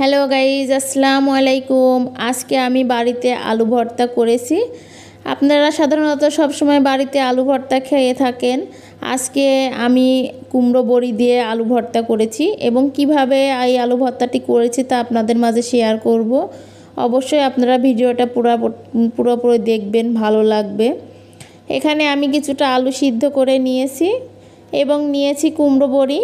Hello guys, আসসালামু আলাইকুম। আজকে আমি বাড়িতে আলু ভর্তা করেছি। আপনারা সাধারণত সবসময় বাড়িতে আলু ভর্তা খেয়ে থাকেন। আজকে আমি কুমড়ো বড়ি দিয়ে আলু ভর্তা করেছি এবং কীভাবে এই আলু ভর্তাটি করেছি তা আপনাদের মাঝে শেয়ার করব। অবশ্যই আপনারা ভিডিওটা পুরো পুরোপুরি দেখবেন, ভালো লাগবে। এখানে আমি কিছুটা আলু সিদ্ধ করে নিয়েছি এবং নিয়েছি কুমড়ো বড়ি।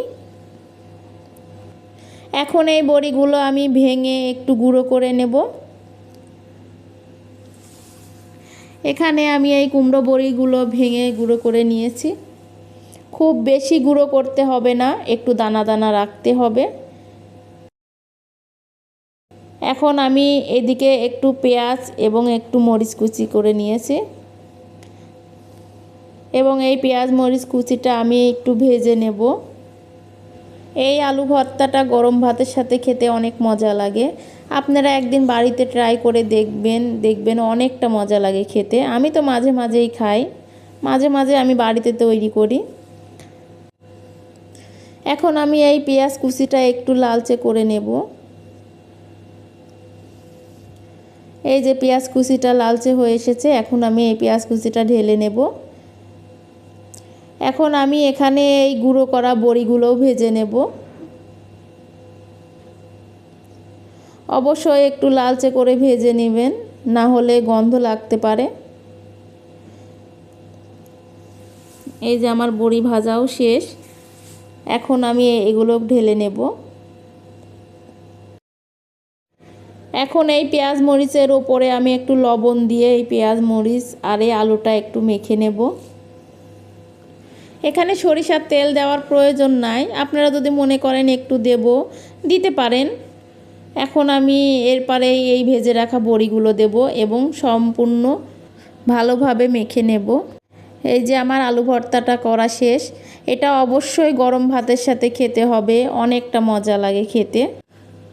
এখন এই বড়িগুলো আমি ভেঙে একটু গুঁড়ো করে নেব। এখানে আমি এই কুমড়ো বড়িগুলো ভেঙে গুঁড়ো করে নিয়েছি। খুব বেশি গুঁড়ো করতে হবে না, একটু দানা দানা রাখতে হবে। এখন আমি এদিকে একটু পেঁয়াজ এবং একটু মরিচ কুচি করে নিয়েছি। এবং এই পেঁয়াজ মরিচ কুচিটা আমি একটু ভেজে নেব। এই আলু ভর্তাটা গরম ভাতের সাথে খেতে অনেক মজা লাগে। আপনারা একদিন বাড়িতে ট্রাই করে দেখবেন দেখবেন অনেকটা মজা লাগে খেতে। আমি তো মাঝে মাঝেই খাই। মাঝে মাঝে আমি বাড়িতে তৈরি করি। এখন আমি এই পেঁয়াজ কুচিটা একটু লালচে করে নেব। এই যে পেঁয়াজ কুচিটা লালচে হয়ে এসেছে, এখন আমি এই পেঁয়াজ কুচিটা ঢেলে নেব। এখন আমি এখানে এই গুঁড়ো করা বড়িগুলোও ভেজে নেব। অবশ্যই একটু লালচে করে ভেজে নেবেন, না হলে গন্ধ লাগতে পারে। এই যে আমার বড়ি ভাজাও শেষ। এখন আমি এগুলো ঢেলে নেব। এখন এই পেঁয়াজ মরিচের ওপরে আমি একটু লবণ দিয়ে এই পেঁয়াজ মরিচ আর এই আলুটা একটু মেখে নেব। এখানে সরিষার তেল দেওয়ার প্রয়োজন নাই। আপনারা যদি মনে করেন একটু দেব, দিতে পারেন। এখন আমি এরপরে এই ভেজে রাখা বড়িগুলো দেব এবং সম্পূর্ণ ভালোভাবে মেখে নেব। এই যে আমার আলু ভর্তাটা করা শেষ। এটা অবশ্যই গরম ভাতের সাথে খেতে হবে, অনেকটা মজা লাগে খেতে।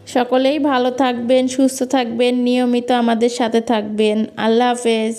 সকলেই ভালো থাকবেন, সুস্থ থাকবেন, নিয়মিত আমাদের সাথে থাকবেন। আল্লাহ হাফেজ।